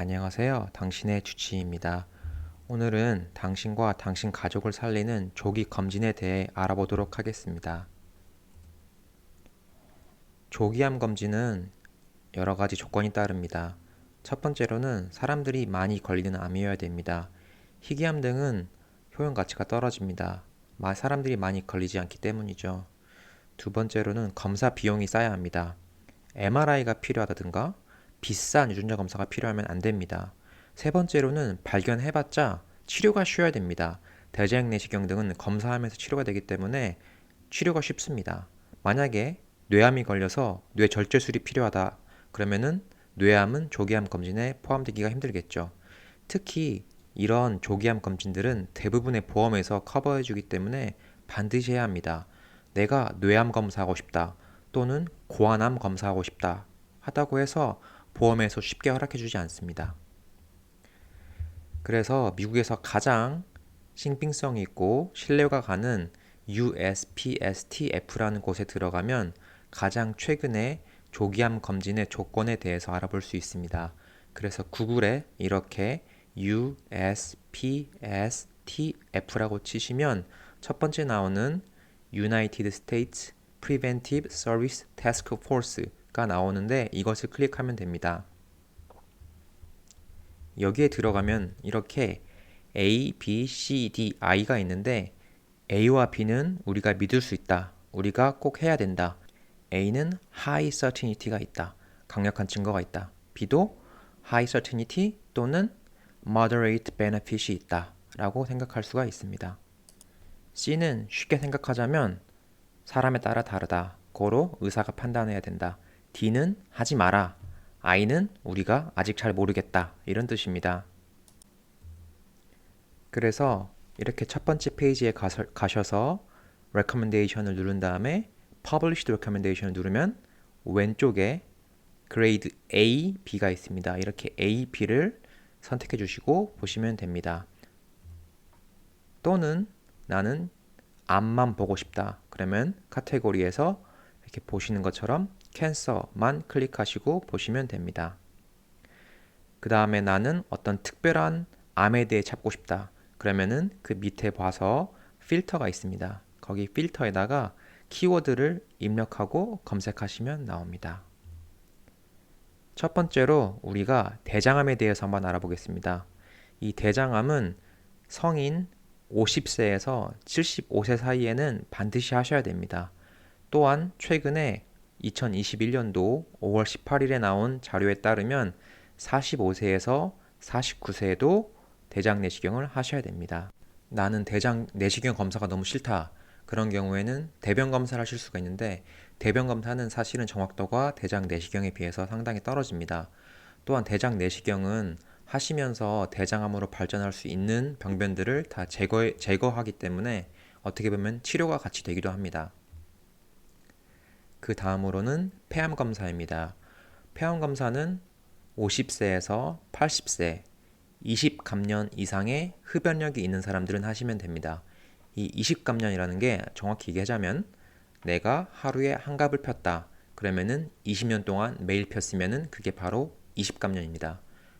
안녕하세요. 당신의 주치의입니다. 오늘은 당신과 당신 가족을 살리는 조기 검진에 대해 알아보도록 하겠습니다. 조기암 검진은 여러 가지 조건이 따릅니다. 첫 번째로는 사람들이 많이 걸리는 암이어야 됩니다. 희귀암 등은 효용 가치가 떨어집니다. 마- 사람들이 많이 걸리지 않기 때문이죠. 두 번째로는 검사 비용이 쌓여야 합니다. MRI가 필요하다든가 비싼 유전자 검사가 필요하면 안 됩니다. 세 번째로는 발견해봤자 치료가 쉬워야 됩니다. 대장 내시경 등은 검사하면서 치료가 되기 때문에 치료가 쉽습니다. 만약에 뇌암이 걸려서 뇌 절제술이 필요하다 그러면은 뇌암은 조기암 검진에 포함되기가 힘들겠죠. 특히 이런 조기암 검진들은 대부분의 보험에서 커버해 주기 때문에 반드시 해야 합니다. 내가 뇌암 검사하고 싶다 또는 고환암 검사하고 싶다 하다고 해서 보험에서 쉽게 허락해주지 않습니다. 그래서 미국에서 가장 신빙성이 있고 신뢰가 가는 USPSTF라는 곳에 들어가면 가장 최근에 조기암 검진의 조건에 대해서 알아볼 수 있습니다. 그래서 구글에 이렇게 USPSTF라고 치시면 첫 번째 나오는 United States Preventive Service Task Force 가 나오는데 이것을 클릭하면 됩니다. 여기에 들어가면 이렇게 A, B, C, D, I가 있는데 A와 B는 우리가 믿을 수 있다. 우리가 꼭 해야 된다. A는 high certainty가 있다. 강력한 증거가 있다. B도 high certainty 또는 moderate benefit이 있다. 라고 생각할 수가 있습니다. C는 쉽게 생각하자면 사람에 따라 다르다. 고로 의사가 판단해야 된다. D는 하지 마라. I는 우리가 아직 잘 모르겠다. 이런 뜻입니다. 그래서 이렇게 첫 번째 페이지에 가셔서 recommendation을 누른 다음에 published recommendation을 누르면 왼쪽에 그레이드 A, B가 있습니다. 이렇게 A, B를 선택해 주시고 보시면 됩니다. 또는 나는 암만 보고 싶다. 그러면 카테고리에서 이렇게 보시는 것처럼 캔서만 클릭하시고 보시면 됩니다. 그 다음에 나는 어떤 특별한 암에 대해 찾고 싶다. 그러면은 그 밑에 봐서 필터가 있습니다. 거기 필터에다가 키워드를 입력하고 검색하시면 나옵니다. 첫 번째로 우리가 대장암에 대해서 한번 알아보겠습니다. 이 대장암은 성인 50세에서 75세 사이에는 반드시 하셔야 됩니다. 또한 최근에 2021년도 5월 18일에 나온 자료에 따르면 45세에서 49세에도 대장 내시경을 하셔야 됩니다. 나는 대장 내시경 검사가 너무 싫다. 그런 경우에는 대변 검사를 하실 수가 있는데 대변 검사는 사실은 정확도가 대장 내시경에 비해서 상당히 떨어집니다. 또한 대장 내시경은 하시면서 대장암으로 발전할 수 있는 병변들을 다 제거, 제거하기 때문에 어떻게 보면 치료가 같이 되기도 합니다. 그 다음으로는 폐암 검사입니다. 폐암 검사는 50세에서 80세, 20감년 이상의 흡연력이 있는 사람들은 하시면 됩니다. 이 20감년이라는 게 정확히 얘기하자면 내가 하루에 한 갑을 폈다. 그러면은 20년 동안 매일 폈으면은 그게 바로 20감년입니다.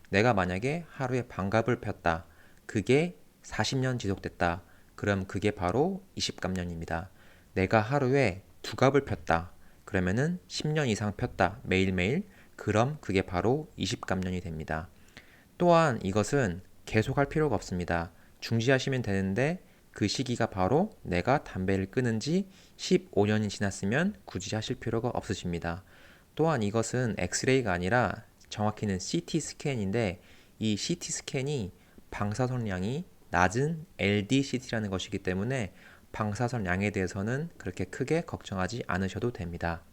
내가 만약에 하루에 반갑을 폈다. 그게 40년 지속됐다. 그럼 그게 바로 20감년입니다. 내가 하루에 두 갑을 폈다. 그러면은 10년 이상 폈다. 매일매일. 그럼 그게 바로 20감년이 됩니다. 또한 이것은 계속할 필요가 없습니다. 중지하시면 되는데 그 시기가 바로 내가 담배를 끊은 지 15년이 지났으면 굳이 하실 필요가 없으십니다. 또한 이것은 엑스레이가 아니라 정확히는 CT 스캔인데 이 CT 스캔이 방사선량이 낮은 LDCT라는 것이기 때문에 방사선량에 대해서는 그렇게 크게 걱정하지 않으셔도 됩니다.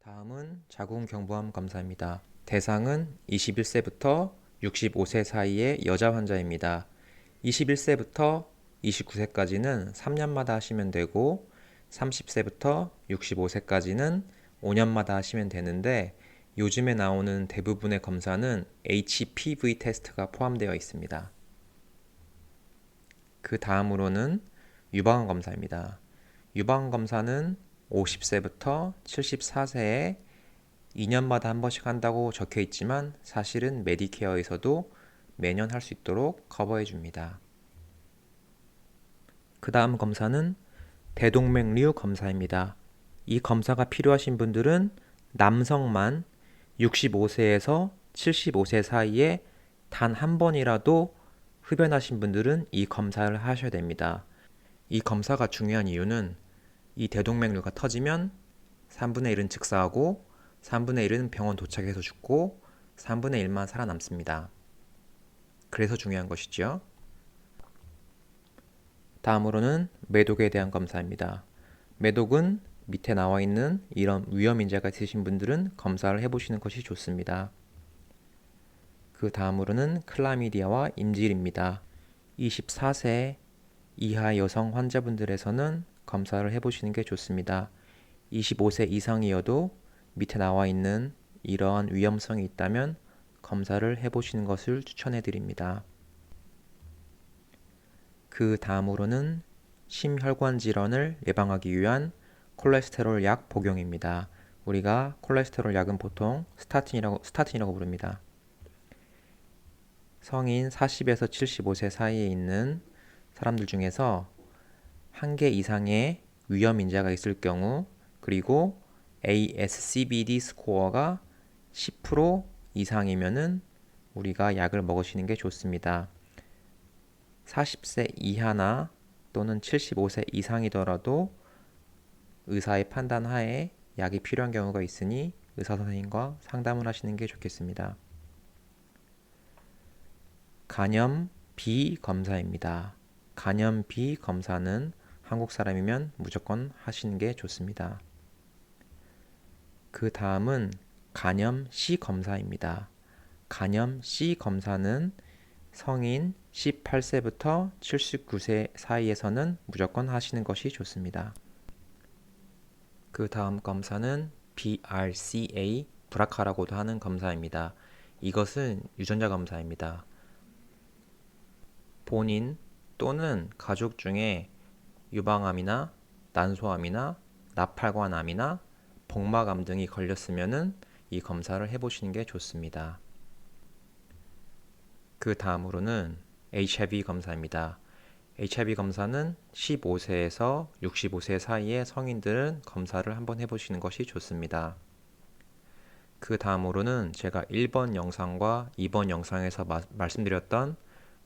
다음은 자궁경부암 검사입니다. 대상은 21세부터 65세 사이의 여자 환자입니다. 21세부터 29세까지는 3년마다 하시면 되고 30세부터 65세까지는 5년마다 하시면 되는데 요즘에 나오는 대부분의 검사는 HPV 테스트가 포함되어 있습니다. 그 다음으로는 유방암 검사입니다. 유방암 검사는 50세부터 74세의 2년마다 한 번씩 한다고 적혀 있지만 사실은 메디케어에서도 매년 할 수 있도록 커버해 줍니다. 그 다음 검사는 대동맥류 검사입니다. 이 검사가 필요하신 분들은 남성만 65세에서 75세 사이에 단 한 번이라도 흡연하신 분들은 이 검사를 하셔야 됩니다. 이 검사가 중요한 이유는 이 대동맥류가 터지면 3분의 1은 즉사하고 3분의 1은 병원 도착해서 죽고 3분의 1만 살아남습니다. 그래서 중요한 것이죠. 다음으로는 매독에 대한 검사입니다. 매독은 밑에 나와 있는 이런 위험 인자가 있으신 분들은 검사를 해보시는 것이 좋습니다. 그 다음으로는 클라미디아와 임질입니다. 24세 이하 여성 환자분들에서는 검사를 해보시는 게 좋습니다. 25세 이상이어도 밑에 나와 있는 이러한 위험성이 있다면 검사를 해보시는 것을 추천해 드립니다. 그 다음으로는 심혈관 질환을 예방하기 위한 콜레스테롤 약 복용입니다. 우리가 콜레스테롤 약은 보통 스타틴이라고, 스타틴이라고 부릅니다. 성인 40에서 75세 사이에 있는 사람들 중에서 한 개 이상의 위험 인자가 있을 경우 그리고 ASCVD 스코어가 10% 이상이면은 우리가 약을 먹으시는 게 좋습니다. 40세 이하나 또는 75세 이상이더라도 의사의 판단 하에 약이 필요한 경우가 있으니 의사 선생님과 상담을 하시는 게 좋겠습니다. 간염 B 검사입니다. 간염 B 검사는 한국 사람이면 무조건 하시는 게 좋습니다. 그 다음은 간염 C 검사입니다. 간염 C 검사는 성인 18세부터 79세 사이에서는 무조건 하시는 것이 좋습니다. 그 다음 검사는 BRCA 브라카라고도 하는 검사입니다. 이것은 유전자 검사입니다. 본인 또는 가족 중에 유방암이나 난소암이나 나팔관암이나 복막암 등이 걸렸으면은 이 검사를 해보시는 게 좋습니다. 그 다음으로는 HIV 검사입니다. HIV 검사는 15세에서 65세 사이의 성인들은 검사를 한번 해보시는 것이 좋습니다. 그 다음으로는 제가 1번 영상과 2번 영상에서 마, 말씀드렸던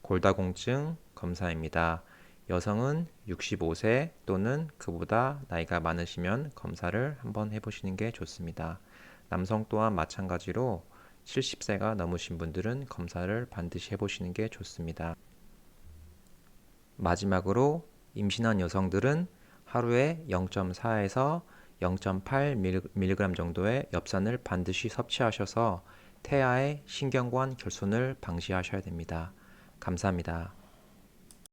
골다공증 검사입니다. 여성은 65세 또는 그보다 나이가 많으시면 검사를 한번 해보시는 게 좋습니다. 남성 또한 마찬가지로 70세가 넘으신 분들은 검사를 반드시 해보시는 게 좋습니다. 마지막으로 임신한 여성들은 하루에 0.4에서 0.8mg 정도의 엽산을 반드시 섭취하셔서 태아의 신경관 결손을 방지하셔야 됩니다. 감사합니다.